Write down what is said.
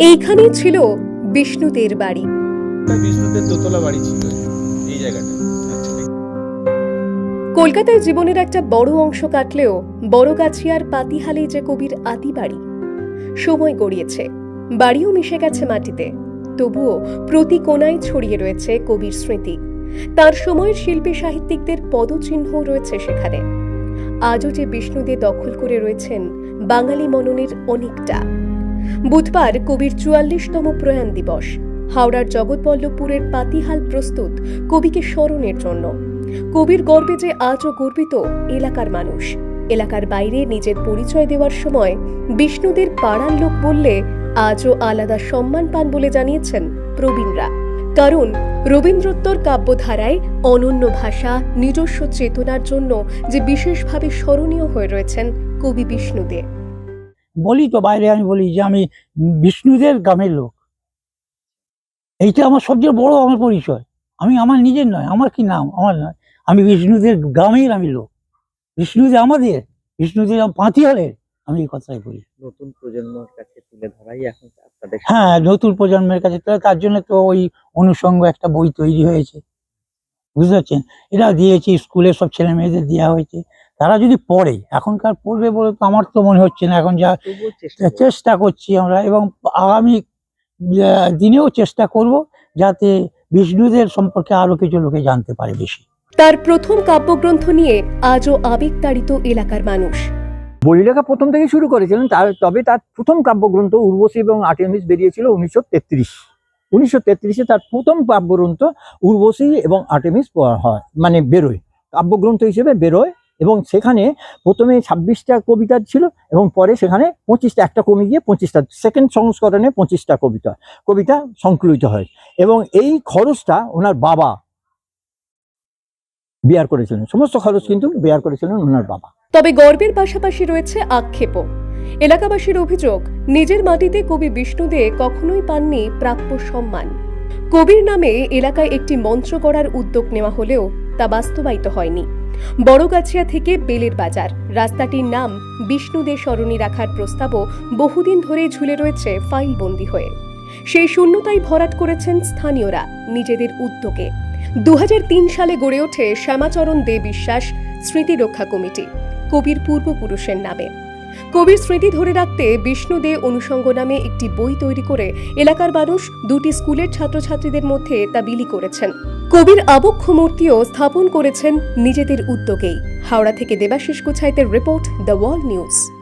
এইখানেই ছিল বিষ্ণুদের বাড়ি। বিষ্ণুদের দোতলা বাড়ি ছিল এই জায়গাটা। কলকাতায় জীবনের একটা বড় অংশ কাটলেও বড়গাছিয়ার পাতিহালে যে কবির আদি বাড়ি সময় গড়িয়েছে। বাড়িও মিশে গেছে মাটিতে। তবুও প্রতি কোনায় ছড়িয়ে রয়েছে কবির স্মৃতি। তার সময়ের শিল্পী সাহিত্যিকদের পদচিহ্ন রয়েছে সেখানে। আজও যে বিষ্ণুদে দখল করে রয়েছেন, বাঙালি মননের অনেকটা। বুধবার কবির চুয়াল্লিশতম প্রয়াণ দিবস, হাওড়ার জগৎবল্লভপুরের পাতিহাল প্রস্তুত কবিকে স্মরণের জন্য। কবির গর্বে যে আজও গর্বিত এলাকার মানুষ, এলাকার বাইরে নিজের পরিচয় দেওয়ার সময় বিষ্ণুদের পাড়ার লোক বললে আজও আলাদা সম্মান পান বলে জানিয়েছেন প্রবীণরা। কারণ রবীন্দ্রোত্তর কাব্যধারায় অনন্য ভাষা, নিজস্ব চেতনার জন্য যে বিশেষভাবে স্মরণীয় হয়ে রয়েছেন কবি বিষ্ণুদে। বলি তো বাইরে, আমি বলি যে আমি বিষ্ণুদের গ্রামের লোক। এইটা আমার সবচেয়ে বড় আমার পরিচয়। আমি আমার নিজের নয়, আমার কি নাম? আমার নয়। আমি বিষ্ণুদের গ্রামের আমি লোক। বিষ্ণুদের আমাদের, বিষ্ণুদের পাঁতিহালের আমি এই কথাই বলি। নতুন প্রজন্মের কাছে তুলে ধরাই এখন আপনাদের হ্যাঁ নতুন প্রজন্মের কাছে তার জন্য তো ওই অনুষঙ্গ একটা বই তৈরি হয়েছে। বুঝতে পারছেন এটা দিয়েছি স্কুলে সব ছেলে মেয়েদের দেওয়া হয়েছে। তারা যদি পড়ে এখনকার পড়বে বলে তো আমার তো মনে হচ্ছে না। এখন যা চেষ্টা করছি আমরা এবং আগামী দিনেও চেষ্টা করব যাতে বিষ্ণুদের সম্পর্কে আরও কিছু লোকে জানতে পারে বেশি। তার প্রথম কাব্যগ্রন্থ নিয়ে আজও আবেগতাড়িত এলাকার মানুষ। বই প্রথম থেকে শুরু করেছিলেন, তার তবে তার প্রথম কাব্যগ্রন্থ উর্বশী এবং আর্টেমিস বেরিয়েছিল উনিশশো তেত্রিশ। উনিশশো তার প্রথম কাব্যগ্রন্থ উর্বশী এবং আর্টেমিস হয় মানে বেরোয়। কাব্যগ্রন্থ হিসেবে বেরোয় এবং সেখানে প্রথমে ছাব্বিশটা কবিতা ছিল এবং পরে সেখানে পঁচিশটা, একটা কমে গিয়ে পঁচিশটা সেকেন্ড সংস্করণে পঁচিশটা কবিতা কবিতা সংকলিত হয় এবং এই খরচটা ওনার বাবা বিয়ার করেছিলেন। সমস্ত খরচ কিন্তু বিয়ার করেছিলেন ওনার বাবা। তবে গর্বের পাশাপাশি রয়েছে আক্ষেপও। এলাকাবাসীর অভিযোগ, নিজের মাটিতে কবি বিষ্ণুদে কখনোই পাননি প্রাপ্য সম্মান। কবির নামে এলাকায় একটি মঞ্চ গড়ার উদ্যোগ নেওয়া হলেও তা বাস্তবায়িত হয়নি। বড়গাছিয়া থেকে বেলের বাজার। রাস্তাটির নাম বিষ্ণুদে স্মরণী রাখার প্রস্তাবও বহুদিন ধরে ঝুলে রয়েছে ফাইলবন্দি হয়ে। সেই শূন্যতাই ভরাট করেছেন স্থানীয়রা নিজেদের উদ্যোগে। দু হাজার তিন সালে গড়ে ওঠে শ্যামাচরণ দে বিশ্বাস স্মৃতি রক্ষা কমিটি, কবির পূর্বপুরুষের নামে। কবির স্মৃতি ধরে রাখতে বিষ্ণু দে অনুষঙ্গ নামে একটি বই তৈরি করে এলাকার মানুষ দুটি স্কুলের ছাত্রছাত্রীদের মধ্যে তা বিলি করেছেন। কবির আবক্ষ মূর্তিও স্থাপন করেছেন নিজেদের উদ্যোগেই। হাওড়া থেকে দেবাশিস গুছাইতের রিপোর্ট দ্য ওয়াল নিউজ।